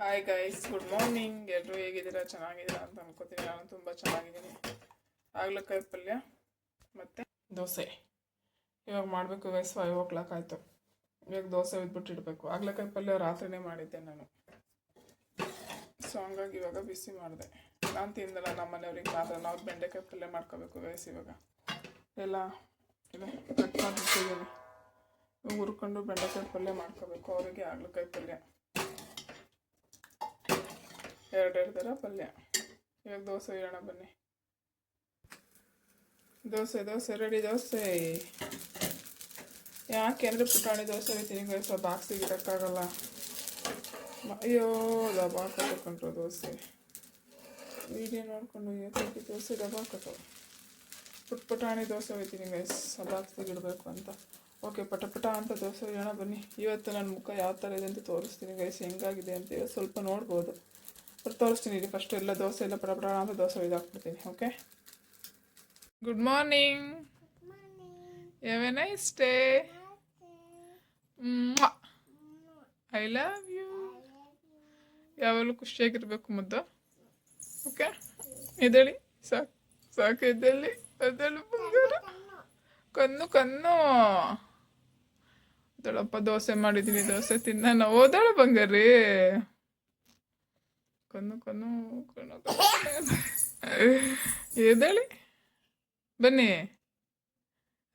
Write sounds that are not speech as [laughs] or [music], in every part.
Hi guys good morning ಎಲ್ಲರೂ ಹೇಗಿದ್ದೀರಾ? ಚೆನ್ನಾಗಿದ್ದೀರಾ ಅಂತ ಅನ್ಕೋತೀನಿ. ನಾನು ತುಂಬ ಚೆನ್ನಾಗಿದ್ದೀನಿ. ಆಗ್ಲಕಾಯಿ ಪಲ್ಯ? ಮತ್ತು? ದೋಸೆ. ಇವಾಗ ಮಾಡಬೇಕು ಗೈಸ್ ಫೈವ್ ಓ ಕ್ಲಾಕ್ ಆಯಿತು. ಇವಾಗ ದೋಸೆ ಬಿದ್ಬಿಟ್ಟು ಇಡಬೇಕು. ಆಗ್ಲಕಾಯಿ ಪಲ್ಯ, ರಾತ್ರಿನೇ ಮಾಡಿದ್ದೆ ನಾನು. ಸೊ ಹಂಗಾಗಿ ಇವಾಗ ಬಿಸಿ ಮಾಡಿದೆ. ನಾನು ತಿಂದಲ್ಲ, ನಮ್ಮ ಮನೆಯವ್ರಿಗೆ ಮಾತ್ರ. ನಾವು ಬೆಂಡೆಕಾಯಿ ಪಲ್ಯ ಮಾಡ್ಕೋಬೇಕು ಗೈಸ್ ಇವಾಗ. ಎಲ್ಲ ಇದೆ. ಕಟ್ ಮಾಡಿಟ್ಟಿದ್ದೀನಿ ಹುರ್ಕೊಂಡು ಬೆಂಡೆಕಾಯಿ ಪಲ್ಯ ಮಾಡ್ಕೋಬೇಕು. ಅವರಿಗೆ ಆಗ್ಲಕಾಯಿ ಪಲ್ಯ. ಎರಡೆರಡು ಥರ ಪಲ್ಯ. ಇವಾಗ ದೋಸೆ ಇರೋಣ ಬನ್ನಿ. ದೋಸೆ ದೋಸೆ, ರೆಡಿ ದೋಸೆ. ಯಾಕೆ ಅಂದರೆ ಪುಟಾಣಿ ದೋಸೆ ಹೋಯ್ತೀನಿ ಸ್ವಲ್ಪ ಬಾಕ್ಸಿಗೆ ಇಡೋಕ್ಕಾಗಲ್ಲ. ಅಯ್ಯೋ ದಬಾ ಕಟ್ಕೊಂಡ್ರು ದೋಸೆ. ವಿಡಿಯೋ ನೋಡ್ಕೊಂಡು ಯಾಕೆ ದೋಸೆ ದಬಾ ಕಟ್ಟೋ ಪುಟ್ ಪುಟಾಣಿ ದೋಸೆ ಹೋಯ್ತೀನಿ ಗೈಸ್ ಬಾಕ್ಸಿಗೆ ಇಡಬೇಕು ಅಂತ. ಓಕೆ ಪಟ ಪಟ ಅಂತ ದೋಸೆ ಇಡೋಣ ಬನ್ನಿ. ಇವತ್ತು ನನ್ನ ಮುಖ ಯಾವ ಥರ ಇದೆ ಅಂತ ತೋರಿಸ್ತೀನಿ ಗೈಸ್ ಹೆಂಗಾಗಿದೆ ಅಂತ ಸ್ವಲ್ಪ ನೋಡ್ಬೋದು. ತೋರಿಸ್ತೀನಿ ಇಲ್ಲಿ ಫಸ್ಟ್ ಎಲ್ಲ ದೋಸೆ ಎಲ್ಲ ಪಡ ಅಂತ dosa ಇದಾಕ್ಬಿಡ್ತೀನಿ okay good morning have a nice day I love you ಯಾವಾಗಲೂ ಖುಷಿಯಾಗಿರ್ಬೇಕು ಮುದ್ದು. ಓಕೆ ಎದ್ದೇಳಿ. ಸಾಕು. ಸಾಕು, ಎದ್ದೇಳಿ. ಅದೇಳು ಬಂಗಾರ ಕಣ್ಣು ಕಣ್ಣು. ದೊಡ್ಡಪ್ಪ ದೋಸೆ ಮಾಡಿದ್ದೀನಿ ದೋಸೆ ತಿನ್ನೋಣ. ಓದಾಳ ಬಂಗಾರಿ. ಕಣ್ಣು ಕಣ್ಣು ಕಣ್ಣು ಎದ್ದೇಳಿ ಬನ್ನಿ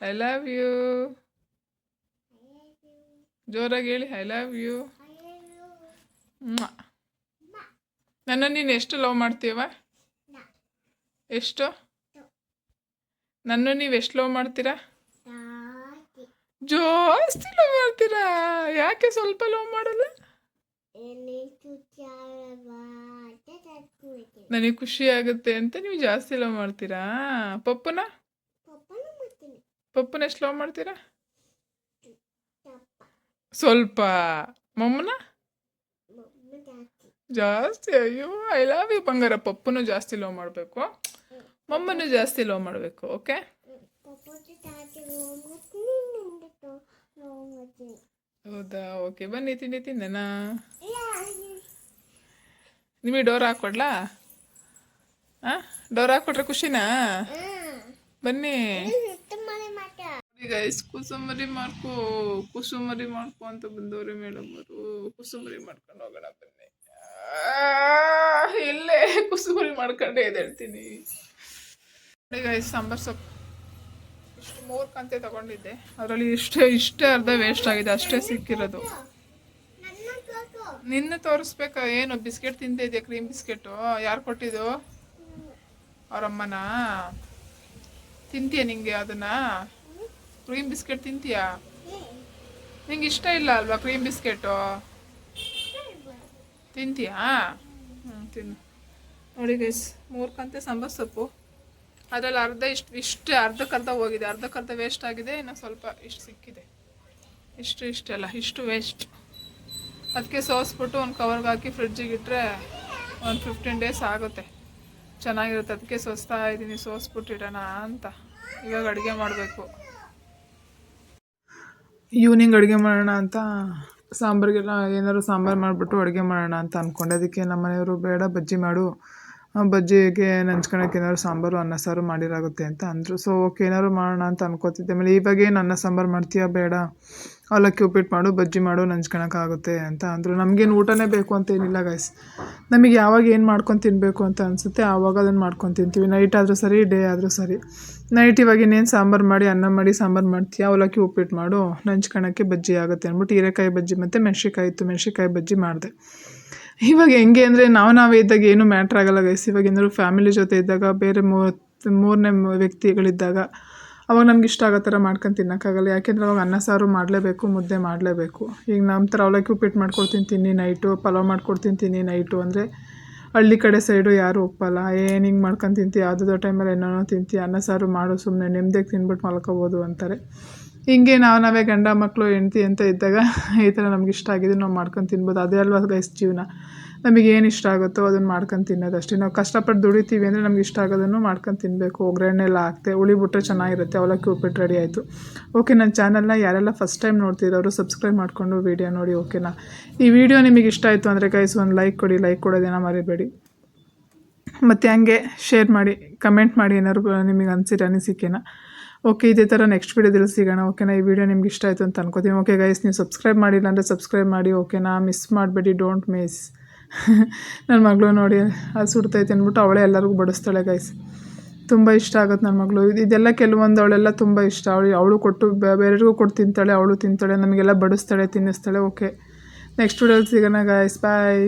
ಐ ಲವ್ ಯು ಜೋರಾಗಿ ಹೇಳಿ ಐ ಲವ್ ಯು ನನ್ನ ನೀನು ಎಷ್ಟು ಲವ್ ಮಾಡ್ತೀವ ಎಷ್ಟು? ನನ್ನ ನೀವು ಎಷ್ಟು ಲವ್ ಮಾಡ್ತೀರಾ? ಜಾಸ್ತಿ. ಲವ್ ಮಾಡ್ತೀರಾ? ಯಾಕೆ ಸ್ವಲ್ಪ ಲವ್ ಮಾಡಲ್ಲ? ನನಗೆ ಖುಷಿ ಆಗುತ್ತೆ ಅಂತ ನೀವು ಜಾಸ್ತಿ ಲವ್ ಮಾಡ್ತೀರಾ? ಪಪ್ಪನ? ಪಪ್ಪನ ಎಷ್ಟು ಲವ್ ಮಾಡ್ತೀರಾ? ಸ್ವಲ್ಪ. ಮಮ್ಮನ? ಜಾಸ್ತಿ. ಅಯ್ಯೋ ಐ ಲವ್ ಯು ಬಂಗಾರ. ಪಪ್ಪನು ಜಾಸ್ತಿ ಲವ್ ಮಾಡಬೇಕು. ಮಮ್ಮನು ಜಾಸ್ತಿ ಲವ್ ಮಾಡಬೇಕು ಓಕೆ ಹೌದಾ? ಓಕೆ ಬನ್ನಿ ತಿಂಡಿ ತಿಂದೆನಾ? ನಿಮಗೆ ಡೋರ್ ಹಾಕ್ಕೊಡ್ಲಾ ಹಾಂ ಡೋರ್ ಹಾಕ್ಕೊಟ್ರೆ ಖುಷಿನಾ? ಬನ್ನಿ. ಗೈಸ್ ಕುಸುಮರಿ ಮಾಡ್ಕೋ, ಕುಸುಮರಿ ಮಾಡ್ಕೊ ಅಂತ ಮೇಡಮ್ ಅವರು ಕುಸುಮರಿ ಮಾಡ್ಕೊಂಡು ಹೋಗೋಣ ಬನ್ನಿ. ಇಲ್ಲೇ ಕುಸುಮರಿ ಮಾಡ್ಕೊಂಡೇ ಎದ್ದೇಳ್ತೀನಿ ಗೈಸ್ ಸಾಂಬಾರ್ ಸೊಪ್ಪು ಇಷ್ಟು ಮೂರು ಕಂತೆ ತಗೊಂಡಿದ್ದೆ. ಅದರಲ್ಲಿ ಇಷ್ಟೇ ಇಷ್ಟೇ ಅರ್ಧ ವೇಸ್ಟ್ ಆಗಿದೆ, ಅಷ್ಟೇ ಸಿಕ್ಕಿರೋದು. ನಿನ್ನ ತೋರಿಸ್ಬೇಕ? ಏನು, ಬಿಸ್ಕೆಟ್ ತಿಂತ ಇದೆಯಾ ಕ್ರೀಮ್ ಬಿಸ್ಕೆಟು? ಯಾರು ಕೊಟ್ಟಿದ್ದು? ಅವರಮ್ಮನ? ತಿಂತೀಯ ನಿಂಗೆ ಅದನ್ನ? ಕ್ರೀಮ್ ಬಿಸ್ಕೆಟ್ ತಿಂತೀಯಾ? ನಿಂಗೆ ಇಷ್ಟ ಇಲ್ಲ ಅಲ್ವಾ ಕ್ರೀಮ್ ಬಿಸ್ಕೆಟು? ತಿಂತೀಯಾ? ಹ್ಞೂ ತಿನ್ನು. ನೋಡಿ ಗೈಸ್ ಮೂರು ಕಂತೆ ಸಾಂಬಾರ್ ಸೊಪ್ಪು. ಅದರಲ್ಲಿ ಅರ್ಧ ಇಷ್ಟು ಇಷ್ಟು ಅರ್ಧಕ್ಕರ್ಧ ಹೋಗಿದೆ. ಅರ್ಧಕ್ಕರ್ಧ ವೇಸ್ಟ್ ಆಗಿದೆ, ಇನ್ನು ಸ್ವಲ್ಪ ಇಷ್ಟು ಸಿಕ್ಕಿದೆ. ಇಷ್ಟು ಇಷ್ಟೆಲ್ಲ ಇಷ್ಟು ವೇಸ್ಟ್ ಅದಕ್ಕೆ ಸೋಸ್ಬಿಟ್ಟು ಒಂದು ಕವರ್ಗೆ ಹಾಕಿ ಫ್ರಿಡ್ಜಿಗೆ ಇಟ್ಟರೆ ಒಂದು ಫಿಫ್ಟೀನ್ ಡೇಸ್ ಆಗುತ್ತೆ. ಚೆನ್ನಾಗಿರುತ್ತೆ, ಅದಕ್ಕೆ ಸೋಸ್ತಾ ಇದ್ದೀನಿ ಸೋಸ್ಬಿಟ್ಟಿಡೋಣ ಅಂತ. ಇವಾಗ ಅಡುಗೆ ಮಾಡಬೇಕು. ಈವ್ನಿಂಗ್ ಅಡುಗೆ ಮಾಡೋಣ ಅಂತ. ಸಾಂಬಾರಿಗೆಲ್ಲ ಏನಾದ್ರು ಸಾಂಬಾರು ಮಾಡಿಬಿಟ್ಟು ಅಡುಗೆ ಮಾಡೋಣ ಅಂತ ಅಂದ್ಕೊಂಡೆ ಅದಕ್ಕೆ ನಮ್ಮ ಮನೆಯವರು, ಬೇಡ, ಬಜ್ಜಿ ಮಾಡು. ಬಜ್ಜಿಗೆ ನಂಚ್ಕೊಳಕ್ಕೆ ಏನಾದ್ರು ಸಾಂಬಾರು, ಅನ್ನ, ಸಾರು ಮಾಡಿರಾಗುತ್ತೆ ಅಂತ ಅಂದರು. ಸೊ ಓಕೆ, ಏನಾದ್ರು ಮಾಡೋಣ ಅಂತ ಅನ್ಕೋತಿದ್ದೆ. ಆಮೇಲೆ ಇವಾಗ ಏನು ಅನ್ನ, ಸಾಂಬಾರು ಮಾಡ್ತೀಯಾ, ಬೇಡ? ಅವಲಕ್ಕಿ ಉಪ್ಪಿಟ್ಟು ಮಾಡು, ಬಜ್ಜಿ ಮಾಡು ನಂಚ್ಕೊಳಕ್ಕಾಗುತ್ತೆ ಅಂತ ಅಂದರು. ನಮಗೇನು ಊಟನೇ ಬೇಕು ಅಂತ ಏನಿಲ್ಲ ಗೈಸ್ ನಮಗೆ ಯಾವಾಗ ಏನು ಮಾಡ್ಕೊಂಡು ತಿನ್ನಬೇಕು ಅಂತ ಅನಿಸುತ್ತೆ, ಆವಾಗ ಅದನ್ನು ಮಾಡ್ಕೊಂಡು ತಿಂತೀವಿ. ನೈಟ್ ಆದರೂ ಸರಿ ಡೇ ಆದರೂ ಸರಿ. ನೈಟ್ ಇವಾಗ ಇನ್ನೇನು ಸಾಂಬಾರು ಮಾಡಿ, ಅನ್ನ ಮಾಡಿ, ಸಾಂಬಾರು ಮಾಡ್ತೀಯ? ಅವಲಕ್ಕಿ ಉಪ್ಪಿಟ್ಟು ಮಾಡು ನಂಚ್ಕೊಳಕ್ಕೆ ಬಜ್ಜಿ ಆಗುತ್ತೆ ಅಂದ್ಬಿಟ್ಟು ಹೀರೆಕಾಯಿ ಬಜ್ಜಿ ಮತ್ತು ಮೆಣ್ಸಿಕಾಯಿ ಇತ್ತು ಮೆಣ್ಸಿಕಾಯಿ ಬಜ್ಜಿ ಮಾಡಿದೆ. ಇವಾಗ ಹೆಂಗೆ ಅಂದರೆ ನಾವು ನಾವೇ ಇದ್ದಾಗ ಏನೂ ಮ್ಯಾಟ್ರ್ ಆಗಲ್ಲ ಗೈಸ್ ಇವಾಗ ಏನಾದರೂ ಫ್ಯಾಮಿಲಿ ಜೊತೆ ಇದ್ದಾಗ, ಬೇರೆ ಮೂರನೇ ವ್ಯಕ್ತಿಗಳಿದ್ದಾಗ ಅವಾಗ ನಮ್ಗೆ ಇಷ್ಟ ಆಗೋ ಥರ ಮಾಡ್ಕೊಂಡು ತಿನ್ನೋಕ್ಕಾಗಲ್ಲ. ಯಾಕೆಂದರೆ ಅವಾಗ ಅನ್ನ, ಸಾರು ಮಾಡಲೇಬೇಕು, ಮುದ್ದೆ ಮಾಡಲೇಬೇಕು. ಈಗ ನಮ್ಮ ಥರ ಅವಲಕ್ಕಿ ಉಪ್ಪಿಟ್ಟು ಮಾಡ್ಕೊಡ್ತೀನಿ, ತಿನ್ನಿ ನೈಟು, ಪಲಾವ್ ಮಾಡ್ಕೊಡ್ತೀನಿ, ತಿನ್ನಿ ನೈಟು. ಅಂದರೆ ಹಳ್ಳಿ ಕಡೆ ಸೈಡು ಯಾರೂ ಒಪ್ಪಲ್ಲ. ಏನು ಹಿಂಗೆ ಮಾಡ್ಕೊಂಡು ತಿಂತೀಯ? ಯಾವುದೋ ಟೈಮಲ್ಲಿ ಏನೋ ತಿಂತೀವಿ ಅನ್ನ, ಸಾರು ಮಾಡು ಸುಮ್ಮನೆ ನೆಮ್ಮದಿಯಾಗಿ ತಿನ್ಬಿಟ್ಟು ಮಲ್ಕೋಬೋದು ಅಂತಾರೆ. ಹಿಂಗೆ ನಾವು ನಾವೇ ಗಂಡ ಮಕ್ಕಳು ಹೆಂಡ್ತಿ ಅಂತ ಇದ್ದಾಗ ಈ ಥರ ನಮ್ಗೆ ಇಷ್ಟ ಆಗಿದ್ದು ನಾವು ಮಾಡ್ಕೊಂಡು ತಿನ್ಬೋದು. ಅದೇ ಅಲ್ವಾ ಗೈಸ್ ಜೀವನ? ನಮಗೆ ಏನು ಇಷ್ಟ ಆಗುತ್ತೋ ಅದನ್ನು ಮಾಡ್ಕೊಂಡು ತಿನ್ನೋದು ಅಷ್ಟೇ ನಾವು ಕಷ್ಟಪಟ್ಟು ದುಡಿತೀವಿ ಅಂದರೆ ನಮ್ಗೆ ಇಷ್ಟ ಆಗೋದನ್ನು ಮಾಡ್ಕೊಂಡು ತಿನ್ನಬೇಕು ಒಗ್ಗರಣೆ ಎಲ್ಲ ಹಾಕ್ತೆ, ಹುಳಿ ಬಿಟ್ರೆ ಚೆನ್ನಾಗಿರುತ್ತೆ, ಅವಲಕ್ಕಿ ಉಪ್ಪಿಟ್ಟು ರೆಡಿ ಆಯಿತು. ಓಕೆ ನನ್ನ ಚಾನಲ್ನ ಯಾರೆಲ್ಲ ಫಸ್ಟ್ ಟೈಮ್ ನೋಡ್ತಿರೋರು ಸಬ್ಸ್ಕ್ರೈಬ್ ಮಾಡಿಕೊಂಡು ವೀಡಿಯೋ ನೋಡಿ ಓಕೆನಾ ಈ ವಿಡಿಯೋ ನಿಮಗೆ ಇಷ್ಟ ಆಯಿತು ಅಂದರೆ ಗೈಸ್ ಒಂದು ಲೈಕ್ ಕೊಡಿ ಲೈಕ್ ಕೊಡೋದೇನೋ ಮರಿಬೇಡಿ. ಮತ್ತು ಹಂಗೆ ಶೇರ್ ಮಾಡಿ ಕಮೆಂಟ್ ಮಾಡಿ ಏನಾದ್ರು ನಿಮಗೆ ಅನಿಸಿರೋ ಅನಿಸಿಕೆನ? ಓಕೆ ಇದೇ ಥರ ನೆಕ್ಸ್ಟ್ ವೀಡಿಯೋದಲ್ಲಿ ಸಿಗೋಣ. ಓಕೆನಾ ಈ ವಿಡಿಯೋ ನಿಮ್ಗೆ ಇಷ್ಟ ಆಯಿತು ಅಂತ ಅನ್ಕೋತೀನಿ. ಓಕೆ ಗೈಸ್ ನೀವು ಸಬ್ಸ್ಕ್ರೈಬ್ ಮಾಡಿಲ್ಲ ಅಂದರೆ ಸಬ್ಸ್ಕ್ರೈಬ್ ಮಾಡಿ. ಓಕೆನಾ ಮಿಸ್ ಮಾಡಬೇಡಿ ಡೋಂಟ್ ಮಿಸ್ [laughs] ನನ್ನ ಮಗಳು ನೋಡಿ, ಅದು ಸುಡ್ತೈತೆ ಅಂದ್ಬಿಟ್ಟು ಅವಳೇ ಎಲ್ಲರಿಗೂ ಬಡಿಸ್ತಾಳೆ ಗೈಸ್ ತುಂಬ ಇಷ್ಟ ಆಗುತ್ತೆ ನನ್ನ ಮಗಳು. ಇದು ಇದೆಲ್ಲ ಕೆಲವೊಂದು ಅವಳೆಲ್ಲ ತುಂಬ ಇಷ್ಟ. ಅವಳು ಅವಳು ಕೊಟ್ಟು ಬೇ- ಬೇರೆಯವ್ರಿಗೂ ಕೊಟ್ಟು ತಿಂತಾಳೆ, ಅವಳು ತಿಂತಾಳೆ, ನಮಗೆಲ್ಲ ಬಡಿಸ್ತಾಳೆ, ತಿನ್ನಿಸ್ತಾಳೆ. ಓಕೆ ನೆಕ್ಸ್ಟ್ ವೀಡಿಯೋಲಿ ಸಿಗೋಣ ಗೈಸ್ ಬಾಯ್